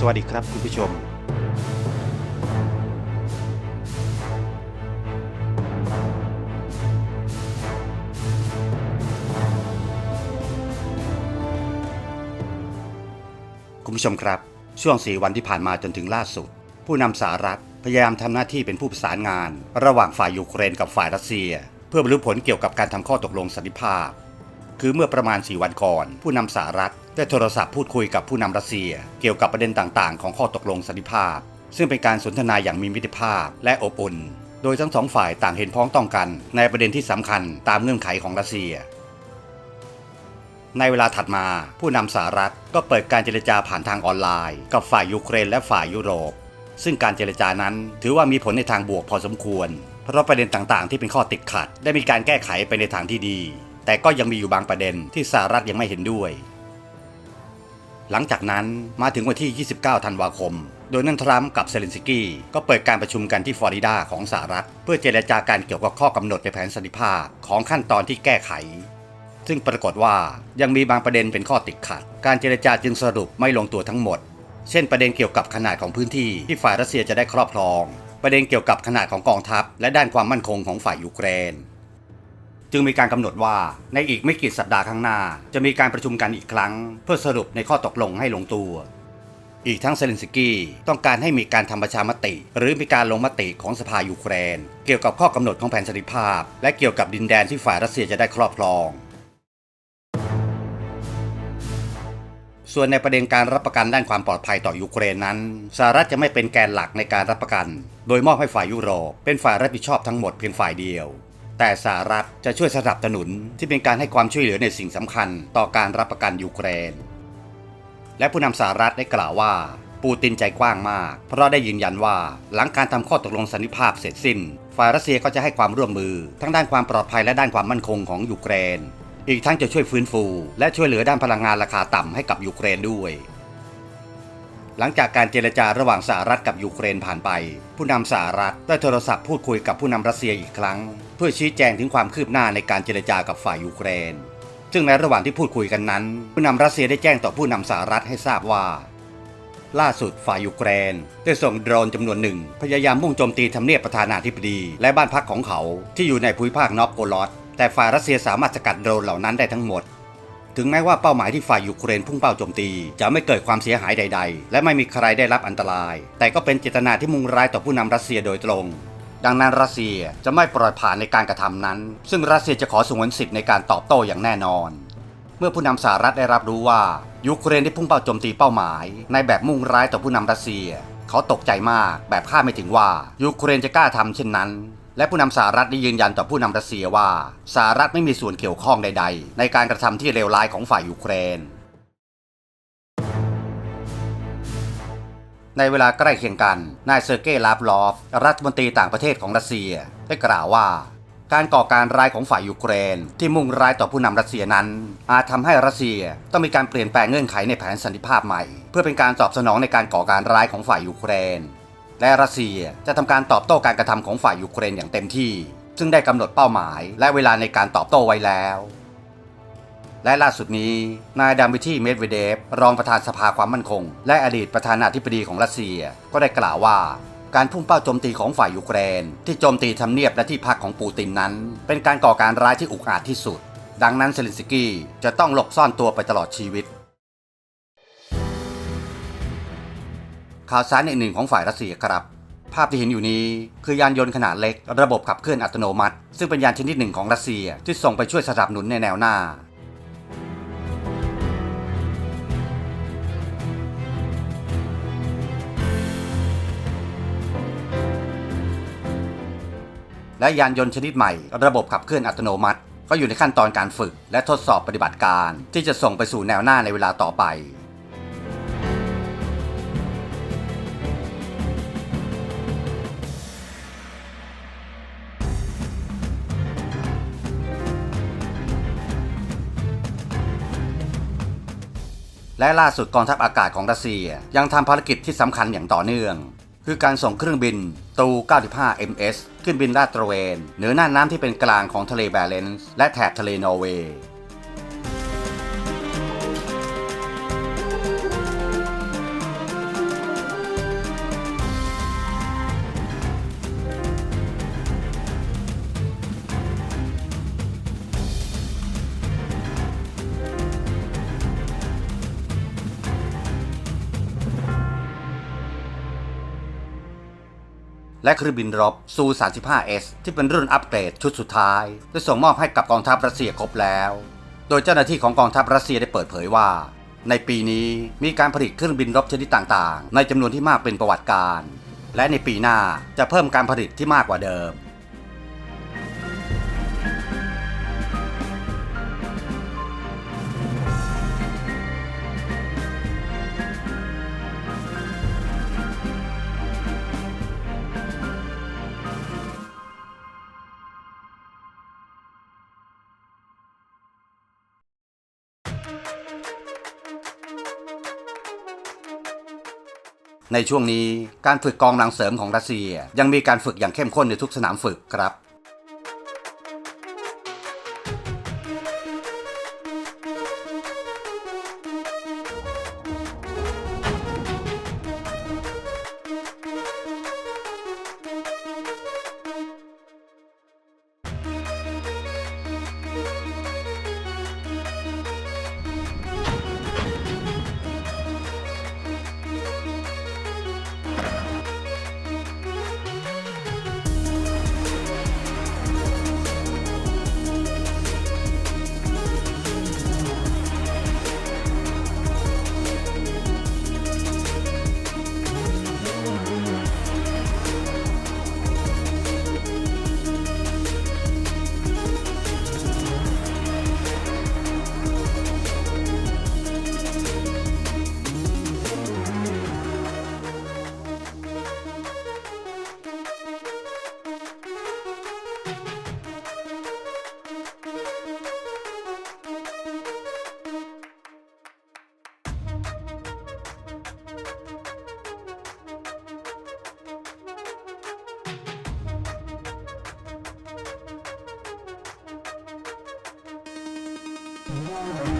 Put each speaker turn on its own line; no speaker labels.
สวัสดีครับคุณผู้ชมคุณผู้ชมครับ ช่วงสีวันที่ผ่านมาจนถึงล่าสุด ผู้นำสหรัฐพยายามทำหน้าที่เป็นผู้ประสานงาน ระหว่างฝ่ายยูเครนกับฝ่ายรัสเซีย เพื่อบรรลุผลเกี่ยวกับการทำข้อตกลงสันติภาพ คือเมื่อประมาณ 4 วันก่อน ผู้นำสหรัฐได้โทรศัพท์พูดคุยกับผู้นำรัสเซีย เกี่ยวกับประเด็นต่างๆ ของข้อตกลงสันติภาพ ซึ่งเป็นการสนทนาอย่างมีมิตรภาพและอบอุ่น โดยทั้งสองฝ่ายต่างเห็นพ้องต้องกัน ในประเด็นที่สำคัญตามเงื่อนไขของรัสเซีย ในเวลาถัดมา ผู้นำสหรัฐก็เปิดการเจรจาผ่านทางออนไลน์ กับฝ่ายยูเครนและฝ่ายยุโรป ซึ่งการเจรจานั้นถือว่ามีผลในทางบวกพอสมควร เพราะประเด็นต่างๆ ที่เป็นข้อติดขัด ได้มีการแก้ไขไปในทางที่ดี แต่ก็ยังมีอยู่บางประเด็นที่สหรัฐยังไม่เห็นด้วย หลังจากนั้นมาถึงวันที่ 29 ธันวาคม โดยนันทรัมป์กับเซเลนสกี้ก็เปิดการประชุมกันที่ฟลอริดาของสหรัฐ เพื่อเจรจาการเกี่ยวกับข้อกำหนดในแผนสันติภาพของขั้นตอนที่แก้ไข ซึ่งปรากฏว่ายังมีบางประเด็นเป็นข้อติดขัด การเจรจาจึงสรุปไม่ลงตัวทั้งหมด เช่น ประเด็นเกี่ยวกับขนาดของพื้นที่ที่ฝ่ายรัสเซียจะได้ครอบครอง ประเด็นเกี่ยวกับขนาดของกองทัพ และด้านความมั่นคงของฝ่ายยูเครน จึงมีการกำหนดว่าในอีกไม่กี่สัปดาห์ข้างหน้า จะมีการประชุมกันอีกครั้ง เพื่อสรุปในข้อตกลงให้ลงตัว อีกทั้งเซเลนสกี้ต้องการให้มีการทำประชามติ หรือมีการลงมติของสภายูเครน เกี่ยวกับข้อกำหนดของแผนสันติภาพ และเกี่ยวกับดินแดนที่ฝ่ายรัสเซียจะได้ครอบครอง ส่วนในประเด็นการรับประกันด้านความปลอดภัยต่อยูเครนนั้นสหรัฐจะไม่เป็นแกนหลักในการรับประกัน โดยมอบให้ฝ่ายยุโรปเป็นฝ่ายรับผิดชอบทั้งหมดเพียงฝ่ายเดียว แต่สหรัฐจะช่วยสนับสนุนที่เป็นการให้ความช่วยเหลือในสิ่งสำคัญต่อการรับประกันยูเครน และผู้นำสหรัฐได้กล่าวว่า ปูตินใจกว้างมาก เพราะได้ยืนยันว่าหลังการทำข้อตกลงสันติภาพเสร็จสิ้น ฝ่ายรัสเซียก็จะให้ความร่วมมือ ทั้งด้านความปลอดภัยและด้านความมั่นคงของยูเครน อีกทั้งจะช่วยฟื้นฟู และช่วยเหลือด้านพลังงานราคาต่ำให้กับยูเครนด้วย หลังจากการเจรจาระหว่างสหรัฐกับยูเครนผ่านไป ผู้นำสหรัฐได้โทรศัพท์พูดคุยกับผู้นำรัสเซียอีกครั้ง เพื่อชี้แจงถึงความคืบหน้าในการเจรจากับฝ่ายยูเครน ซึ่งในระหว่างที่พูดคุยกันนั้น ผู้นำรัสเซียได้แจ้งต่อผู้นำสหรัฐให้ทราบว่า ล่าสุดฝ่ายยูเครน ได้ส่งโดรนจำนวนหนึ่ง พยายามมุ่งโจมตีทำเนียบประธานาธิบดีและบ้านพักของเขาที่อยู่ในภูมิภาคนอฟโกลอดแต่ฝ่ายรัสเซียสามารถสกัดโดรนเหล่านั้นได้ทั้งหมด ถึงแม้ว่าเป้าหมายที่ฝ่ายยูเครนพุ่งเป้าโจมตี จะไม่เกิดความเสียหายใด ๆ และไม่มีใครได้รับอันตราย แต่ก็เป็นเจตนาที่มุ่งร้ายต่อผู้นำรัสเซียโดยตรง ดังนั้นรัสเซียจะไม่ปล่อยผ่านในการกระทำนั้น ซึ่งรัสเซียจะขอสงวนสิทธิ์ในการตอบโต้อย่างแน่นอน เมื่อผู้นำสหรัฐได้รับรู้ว่ายูเครนได้พุ่งเป้าโจมตีเป้าหมาย ในแบบมุ่งร้ายต่อผู้นำรัสเซีย เขาตกใจมากแบบคาดไม่ถึงว่ายูเครนจะกล้าทำเช่นนั้น และผู้นำสหรัฐได้ยืนยันต่อผู้นำรัสเซียว่าสหรัฐไม่มีส่วนเกี่ยวข้องใด ๆ ในการกระทำที่เลวร้ายของฝ่ายยูเครน ในเวลาใกล้เคียงกัน นายเซอร์เกย์ลาฟลอฟ รัฐมนตรีต่างประเทศของรัสเซีย ได้กล่าวว่า การก่อการร้ายของฝ่ายยูเครน ที่มุ่งร้ายต่อผู้นำรัสเซียนั้น อาจทำให้รัสเซียต้องมีการเปลี่ยนแปลงเงื่อนไขในแผนสันติภาพใหม่ เพื่อเป็นการตอบสนองในการก่อการร้ายของฝ่ายยูเครน และรัสเซียจะทำการตอบโต้การกระทำของฝ่ายยูเครนอย่างเต็มที่ ซึ่งได้กำหนดเป้าหมาย และเวลาในการตอบโต้ไว้แล้ว และล่าสุดนี้ นายดามิทีเมดเวเดฟ รองประธานสภาความมั่นคง และอดีตประธานาธิบดีของรัสเซีย ก็ได้กล่าวว่าการพุ่งเป้าโจมตีของฝ่ายยูเครน ที่โจมตีทำเนียบและที่พักของปูตินนั้น เป็นการก่อการร้ายที่อุกอาจที่สุด ดังนั้นเซเลนสกี้จะต้องหลบซ่อนตัวไปตลอดชีวิต ข่าวสารอื่นๆของฝ่ายรัสเซียครับ ภาพที่เห็นอยู่นี้คือยานยนต์ขนาดเล็ก ระบบขับเคลื่อนอัตโนมัติ ซึ่งเป็นยานชนิดหนึ่งของรัสเซียที่ส่งไปช่วยสนับสนุนในแนวหน้าและยานยนต์ชนิดใหม่ ระบบขับเคลื่อนอัตโนมัติ ก็อยู่ในขั้นตอนการฝึก และทดสอบปฏิบัติการ ที่จะส่งไปสู่แนวหน้าในเวลาต่อไป และล่าสุดกองทัพอากาศของรัสเซีย ยังทำภารกิจที่สำคัญอย่างต่อเนื่อง คือการส่งเครื่องบินตู 95 MS ขึ้นบินลาดตระเวน เหนือน่านน้ำที่เป็นกลางของทะเลแบเลนส์และแถบทะเลนอร์เวย์ และเครื่องบินรบซู 35S ที่เป็นรุ่นอัปเกรดชุดสุดท้ายได้ส่งมอบให้กับกองทัพรัสเซียครบแล้ว โดยเจ้าหน้าที่ของกองทัพรัสเซียได้เปิดเผยว่า ในปีนี้มีการผลิตเครื่องบินรบชนิดต่างๆ ในจำนวนที่มากเป็นประวัติการ และในปีหน้าจะเพิ่มการผลิตที่มากกว่าเดิม ในช่วงนี้การฝึกกองหลังเสริมของรัสเซีย ยังมีการฝึกอย่างเข้มข้นในทุกสนามฝึกครับ
Thank you.